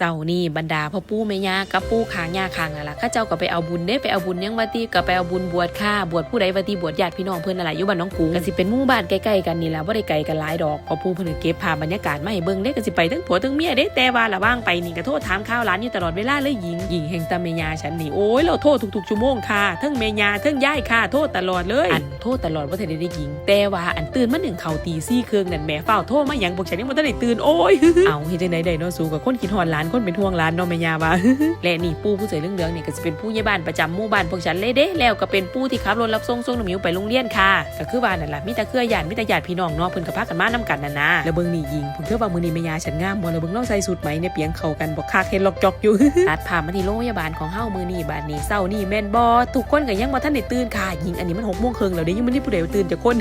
เจ้านี่บรรดาพ่อปู่แม่ย่ากับปู่ขางย่าขางนั่นล่ะข้าเจ้าก็ไปเอาบุญเด้ไปเอาบุญยังวัตีก็ไปเอาบุญบวชค่ะบวชผู้ใดวัตีบวชญาติพี่น้องเพิ่นนั่นล่ะอยู่บ้านน้องกรุงก็สิเป็นหมู่บ้านใกล้ๆกันนี่ล่ะบ่ได้ไกลกันหลายดอกพ่อปู่เพิ่นเก็บภาพบรรยากาศมาให้เบิ่งเด้ก็สิไปทั้งผัวทั้งเมียเด้แต่ว่าละว่างไปนี่ก็โทรถามข่าวร้านอยู่ตลอดเวลาเลยหญิงหญิงแห่งตาแม่ย่าฉันนี่โอ้ยเราโทรทุกๆชั่วโมงค่ะทั้งแม่ย่าทั้งยายค่ะโทรตลอดเลยอันโทรตลอดบ่ทันได้ได้หญิง แต่ว่าอันตื่นมาหนึ่งเขาตีซี่เครื่องนั่นแม่เฝ้าโทรมาหยังบอกฉันยังบ่ทันได้ตื่นโอ้ยเอาเฮ็ดจังไดได้เนาะสู้กับคนคิดฮอดหลานคนเป็นห่วงหลานเนาะแม่ยาว่าและนี่ปู่ผู้ใส่เรื่องเหลืองนี่ก็จะเป็นผู้ใหญ่บ้านประจำหมู่บ้านพวกฉันเลยเด้แล้วก็เป็นปู่ที่ขับรถรับส่งส่งน้องมิวไปโรงเรียนค่ะก็คือว่านนั่นแหละมีแต่เครือญาติมีแต่ญาติพี่น้องเนาะเพิ่นก็พากันมานํกันนั่นนะแล้วเบิ่งนี่ยิงเพิ่นเธอว่ามื้อนี้แม่ยาฉันงามบ่แล้วเบิ่งเราใส่สูทไหมเนี่ยเปียงเข้ากันบ่คักเห็นล็อกจอกอยู่ตัดภาพมาที่โรงพยาบาลของเฮามื้อนี้บาดนี้เช้านี่แม่นบ่ทุกคนก็ยังบ่ทันได้ตื่นค่ะยิงอันนี้มัน6โมงครึ่งแล้วเด้ยังบ่ได้ผู้ใดตื่นจักคน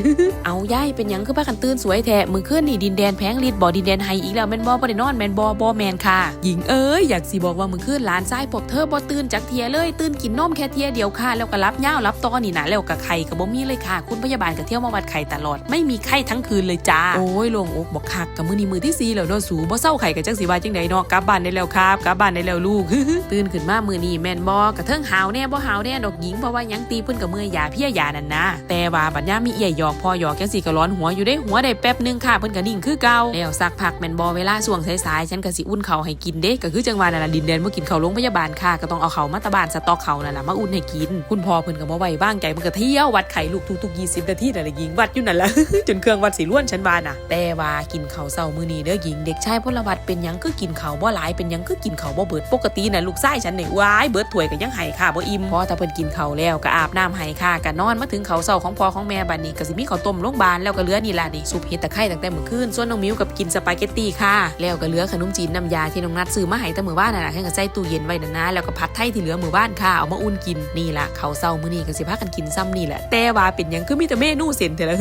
เอายายเป็นหยังคือพากันตื่นสวยแท้มื้อคืนนี่ดินแดนแพงฤทธิ์บ่ดินแดนไฮอีกแล้วแม่นบ่บ่ได้นอนแม่นบ่บ่แม่นค่ะหญิงเอ้ยอยากสิบอกว่ามื้อคืนหลานชายพวกเธอบ่ตื่นจักเทียเลยตื่นกินนมแค่เทียเดียวค่ะ แล้วก็รับยารับตอนี่นะแล้วก็ไข่ก็บ่มีเลยค่ะ คุณพยาบาลก็เที่ยวมาวัดไข่ตลอดไม่มีไข้ทั้งคืนเลยจ้าโอ้ยลงอกบอกคักกับมือนี้มื้อที่สี่แล้วเนาะสูบ่เศร้าไข่ก็จักสิว่าจังไดเนาะกลับบ้านได้แล้วครับกลับบ้านได้แล้วลูกตื่นขึ้นมามือนี้แม่นบ่กระเทิงหาวแน่บ่หาวแน่ดอกหญิงเพราะว่ายังตีเพิ่นก็เมื่อยาเพียยานั่นนะแต่ว่าบัดย่ามีเอี่ยหยอกพอหยอกจังสิก็ร้อนหัวอยู่ได้หัวได้แป๊บนึงค่ะเพิ่นก็นิ่งคือเก่าแล้วสักพักแม่นบ่เวลาช่วงสายๆฉันก็สิอุ่นข้าวให้กินเด้ก็คือจังหวะนั่นดินแดนบ่อกินเขาวโรงพยาบาลค่ะก็ต้องเอาเขามาตะบานสต๊อกเขานั่นแหละมาอุ่นให้กิน คุณพ่อเพิ่นก็บ่ไหวบ้างใจเพิ่นก็เที่ยววัดไข่ลูกทุกๆ20นาทีนั่นแหละหญิงวัดอยู่นั่นแหละจนเครื่องวัดสิล้วนฉันว่าน่ะ แต่ว่ากินเขาวเช้ามื้อนี้เด้อหญิงเด็กชายพลวัตเป็นยังคือกินเขาบ่หลายเป็นยังคือกินเขาบ่เบิดปกติน่ะลูกชายฉันนี่ว้ายเบิดถ้วยก็ยังให้ค่ะบ่อิ่มพอถ้าเพิ่นกินเขาแล้วก็อาบน้ำให้ค่ะก็นอนมาถึงเขาวเช้าของพ่อของแม่บัดนี้ก็สิมีข้าวต้มโรงพยาบาลแล้วก็เหลือนี่ล่ะนี่ซุปเห็ดตะไคร้ตั้งแต่มื้อคืนส่วนน้องมิวกับกินสปาเกตตี้ค่ะ แล้วก็เหลือขนมจีนน้ำยาที่น้องนัดซื้อมาให้แต่มื้อวานน่ะนะแค่ก็ใส่ตู้เย็นไว้นั่นนะแล้วก็ผัดไทยที่เหลือมื้อวานค่ะเอามาอุ่นกินนี่ล่ะข้าวเช้ามื้อนี้ก็สิพากันกินซ้ำนี่แหละแต่ว่าเป็นหยังคือมีแต่เมนูเส้นแต่ละ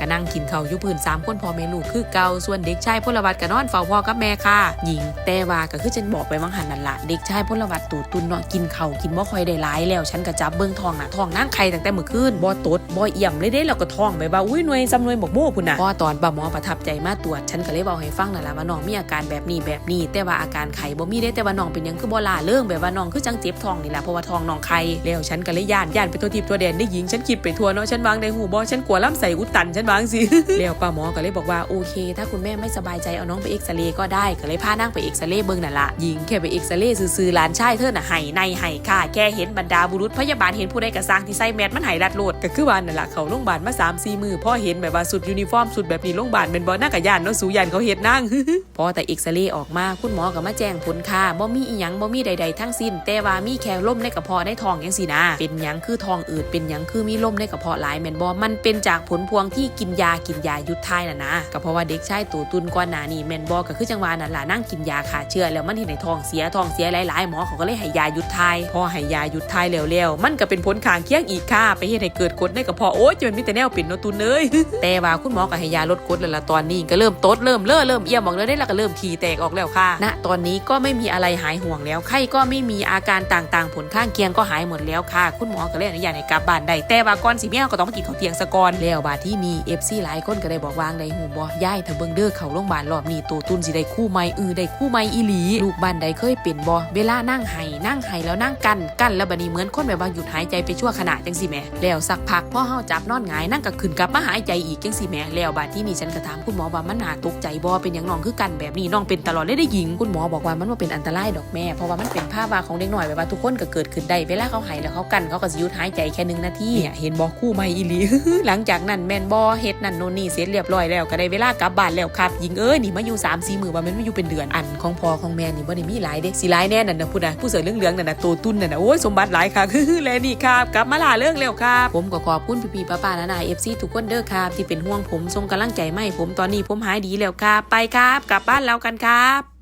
ก็นั่งกินเขาอยู่พื้นสามคนพ่อแม่ลูกคือเก่าส่วนเด็กชายพลวัตก็นอนเฝ้าพ่อกับแม่ค่ะหญิงแต่ว่าก็คือฉันบอกไปวังหันนั่นละเด็กชายพลวัตตูตุนเนาะกินเขากินบ่ค่อยได้หลายแล้วฉันก็จับเบิ่งทองน่ะทองนั่งไข่ตั้งแต่เมื่อคืนบ่ตดบ่เอี่ยมเลยเด้แล้วก็ทองแบบว่าอุ้ยหน่วยซ้ำหน่วยบอกโม่พุ่นน่ะพอตอนป้าหมอประทับใจมาตรวจฉันก็เลยบอกให้ฟังนั่นล่ะว่าน้องมีอาการแบบนี้แบบนี้แต่ว่าอาการไข้บ่มีได้แต่ว่าน้องเป็นยังคือบ่ลาเรื่องแบบว่าน้องคือจังเจ็บท้องนี่แหละเพราะว่าท้องน้องไข้แล้วฉันก็เลยย่านย่านไปตัวทิพตัวแดนได้หญิงฉันคิดไปทัวเนาะฉันวางในหูบ่ฉันกลัวลำไส้อุดตันฉันวางสิแล้วป้าหมอก็เลยบอกว่าโอเค ถ้าคุณแม่ไม่สบายใจเอาน้องไปเอ็กซเรย์ก็ได้ก็เลยพานั่งไปเอ็กซเรย์เบิ่งนั่นละหญิงแค่ไปเอ็กซเรย์ซื่อๆหลานชายเธอน่ะไห้ในไห้ค่ะแค่เห็นบรรดาบุรุษพยาบาลเห็นผู้ใดกระซังที่ใส่แมสมันไห้รัดโลดก็คือว่านั่นละเขาโรงพยาบาลมา3 4มือพ่อเห็นแบบว่าสุดยูนิฟอร์มสุดแบบนี้โรงพยาบาลเป็นบอลหน้ากะยานเนาะสูยันเขาเห็นนั่งพอแต่เอ็กซเรย์ออกมาคุณหมอก็มาแจ้งผลค่ะบ่มีอีหยังบ่มีใด ๆ ทั้งสิ้น แต่ว่ามีแค่ลมในกระเพาะในท้องจังซี่นะ เป็นหยังคือท้องอืดเป็นหยังคือมีลมในกระเพาะหลายแม่นบ่มันเป็นจากผลพวงที่กินยากินยาหยุดทายน่ะนะก็เพราะว่าเด็กชายตัวตุนก่อนหน้านี้แม่นบ่ก็คือจังหวะนั้นล่ะนั่งกินยาขาเชื้อแล้วมันเห็นในท้องเสียท้องเสียหลายๆหมอเขาก็เลยให้ยาหยุดทายพอให้ยาหยุดทายแล้วๆมันก็เป็นผลข้างเคียงอีกค่ะ ไปเฮ็ดให้เกิดกดในกระเพาะโอ๊ยจะมันมีแต่แนวเป็นนตุนเอ้ยแต่ว่าคุณหมอก็ให้ยาลดกดแล้วล่ะตอนนี้ก็เริ่มตดเริ่มเล่อเริ่มเอี่ยมออกแล้วได้แล้วก็เริ่มขี้แตกออกแล้วค่ะณตอนนี้ก็ไม่มีอะไรหายห่วงแล้ว ไข้ก็ไม่มีอาการต่างๆ ผลข้างเคียงก็หายหมดแล้วค่ะ คุณหมอก็เลยอนุญาตให้กลับบ้านได้แต่ว่าก่อนสิเมียก็ต้องมากินข้าวเทียงซะก่อนแล้วบาดที่นี่ FC หลายคนก็ได้บอกวางในหูบ่ย่ายถ้าเบิ่งเด้อเข้าโรงพยาบาลรอบนี้ตัวตุนสิได้คู่ใหม่เออได้คู่ใหม่อีหลีลูกบ้านใดเคยเป็นบ่เวลานั่งไห้นั่งไห้แล้วนั่งกันกันแล้วบัดนี้เหมือนคนแบบว่าหยุดหายใจไปชั่วขณะจังสิแหมแล้วสักพักพ่อเฮาจับนอนหงายนั่งก็ขึ้นกลับมาหายใจอีกจังสิแหมแล้วบาดที่นี่ฉันก็ถามคุณหมอว่ามันน่าตกใจบ่เป็นหยังน้องคือกันแบบนี้น้องเป็นตลอดเลยได้หญิงคุณหมอบอกว่ามันว่าเป็นอันตรายดอกแม่ เพราะว่ามันเป็นภาพว่าของเด็กหน่อยแบบว่าทุกคนก็เกิดขึ้นได้เวลาเขาหายแล้วเขากันเขาก็สิหยุดหายใจแค่หนึ่งนาทีเนี่ยเห็นบ่คู่ใหม่อีหลีหลังจากนั้นแม่นบ่เฮ็ดนั่นโน่นนี่เสร็จเรียบร้อยแล้วก็ได้เวลากลับบ้านแล้วครับหญิงเอ้ยนี่มาอยู่3 4มื้อว่ามันมาอยู่เป็นเดือนอันของพ่อของแม่นี่บ่ได้มีหลายเด้สิหลายแน่นั่นน่ะพูดน่ะผู้เสือเหลืองๆนั่นน่ะโตตุ้นนั่นน่ะโอ้ยสมบัติหลายค่ะและนี่ครับกลับมาล่าเรื่องแล้วครับผมก็ขอบคุณพี่ๆป้าๆนาๆ FC ทุกคนเด้อครับที่เป็นห่วงผมส่งกำลังใจมาให้ผมตอนนี้ผมหายดีแล้วครับไปครับ กลับบ้านแล้วกันครับ